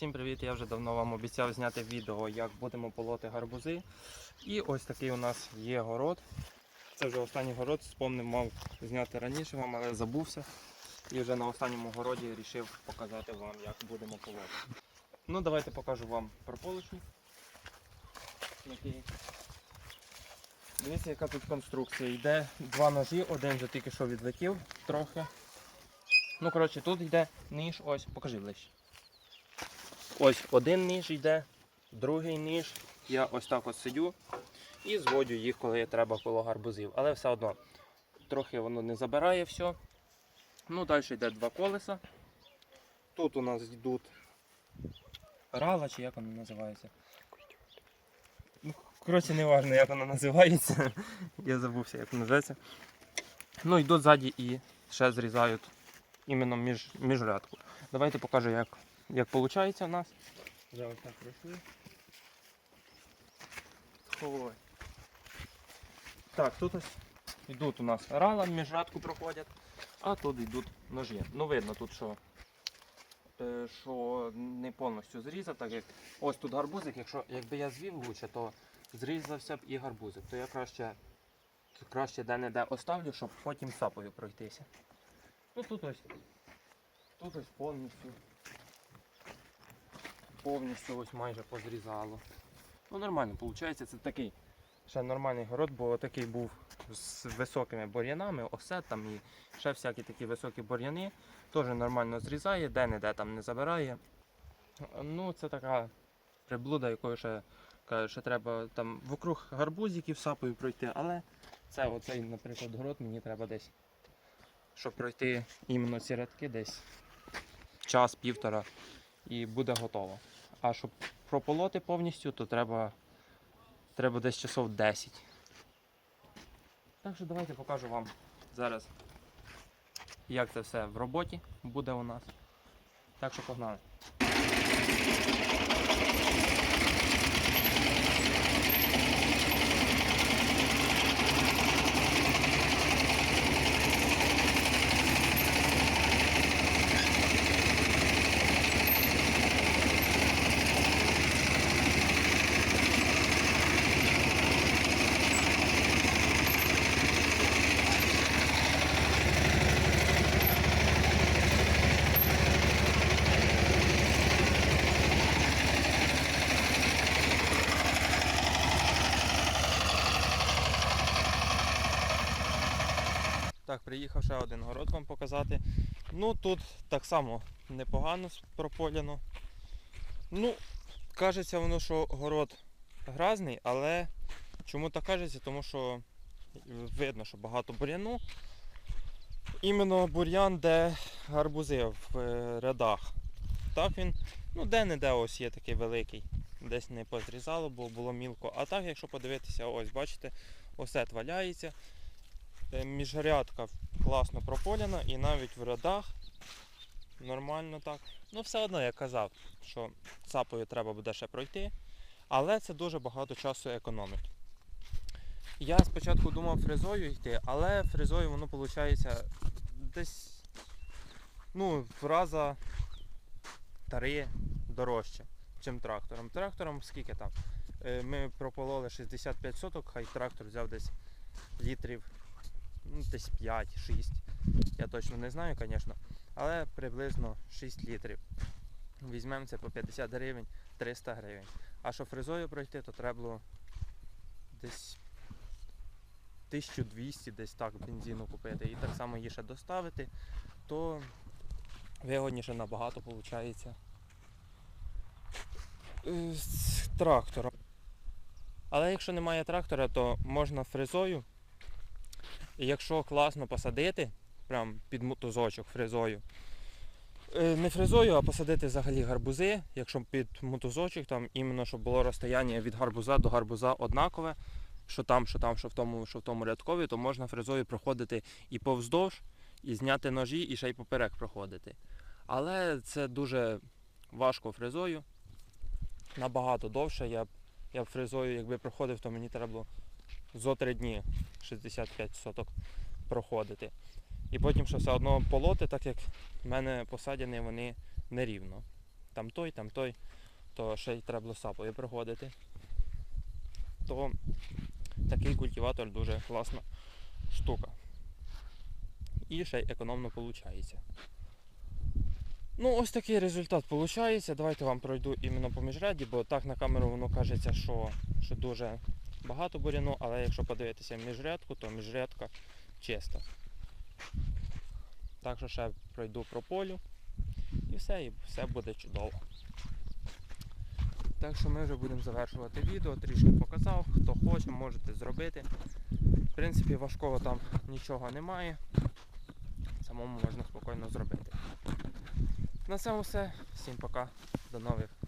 Всім привіт! Я вже давно вам обіцяв зняти відео, як будемо полоти гарбузи. І ось такий у нас є город. Це вже останній город, спомнив, мав зняти раніше вам, але забувся. І вже на останньому городі вирішив показати вам, як будемо полоти. Ну, давайте покажу вам прополочник. Дивіться, яка тут конструкція. Йде два ножі, один вже тільки що відлетів трохи. Ну, коротше, тут йде ніж, ось, покажи ближче. Ось один ніж йде, другий ніж. Я ось так от сидю і зводю їх, коли треба коло гарбузів. Але все одно трохи воно не забирає все. Ну, далі йде два колеса. Тут у нас йдуть рала, чи як воно називається. Ну, коротше, не важливо, як воно називається. Я забувся, як воно називається. Ну, йдуть ззаді і ще зрізають іменно між, міжрядку. Давайте покажу, як, як виходить у нас. Вже ось так пройшли. Ой. Так, тут ось йдуть у нас рала, міжрядку проходять, а тут йдуть ножі. Ну видно тут, що, е, що не повністю зрізав, так як ось тут гарбузик, якщо якби я звів лучше, то зрізався б і гарбузик. То я краще, краще де-не-де оставлю, щоб потім сапою пройтися. Ну тут ось. Тут ось повністю. Повністю ось майже позрізало. Ну нормально, виходить, це такий ще нормальний город, бо такий був з високими бур'янами, осет там і ще всякі такі високі бур'яни. Теж нормально зрізає, де-не-де там не забирає. Ну, це така приблуда, якою ще, каже, ще треба там вокруг гарбузиків сапою пройти, але це оцей, наприклад, город мені треба десь щоб пройти іменно ці рядки десь час-півтора і буде готово. А щоб прополоти повністю, то треба, треба десь часов 10. Так що давайте покажу вам зараз, як це все в роботі буде у нас. Так що погнали. Так, приїхав ще один город вам показати. Ну тут так само непогано прополяно. Ну, кажеться воно, що город грязний, але чому так кажеться? Тому що видно, що багато бур'яну. Іменно бур'ян, де гарбузи в е, рядах. Так він, ну де-не-де ось є такий великий. Десь не позрізало, бо було мілко. А так, якщо подивитися, ось бачите, осет валяється. Е, Міжрядка класно прополяна і навіть в рядах нормально так. Ну все одно я казав, що цапою треба буде ще пройти, але це дуже багато часу економить. Я спочатку думав фрезою йти, але фрезою воно виходить десь ну, в раза три дорожче, чим трактором. Трактором скільки там? Е, Ми пропололи 65 соток, хай трактор взяв десь літрів ну, десь 5-6. Я точно не знаю, звісно. Але приблизно 6 літрів. Візьмемо це по 50 гривень, 300 гривень. А щоб фрезою пройти, то треба було десь 1200 десь так бензину купити. І так само її ще доставити, то вигодніше набагато виходить. Е, З трактором. Але якщо немає трактора, то можна фрезою і якщо класно посадити, прям під мотузочок фрезою, е, не фрезою, а посадити взагалі гарбузи, якщо під мотузочок, там іменно щоб було розстояння від гарбуза до гарбуза однакове, що там, що там, що в тому, що в тому рядкові, то можна фрезою проходити і повздовж, і зняти ножі, і ще й поперек проходити. Але це дуже важко фрезою. Набагато довше. Я б, я б фрезою, якби проходив, то мені треба було зо три дні 65 соток проходити. І потім ще все одно полоти, так як в мене посадяні вони нерівно. там той, там той, то ще й треба було сапою проходити. То такий культиватор дуже класна штука. І ще й економно виходить. Ну, ось такий результат виходить. Давайте вам пройду іменно по міжряді, бо так на камеру воно кажеться, що, що дуже багато буряну, але якщо подивитися міжрядку, то міжрядка чиста. Так що ще пройду про полю і все, і все буде чудово. Так що ми вже будемо завершувати відео, трішки показав, хто хоче, можете зробити. В принципі, важкого там нічого немає. Самому можна спокійно зробити. На цьому все. Всім пока. До нових.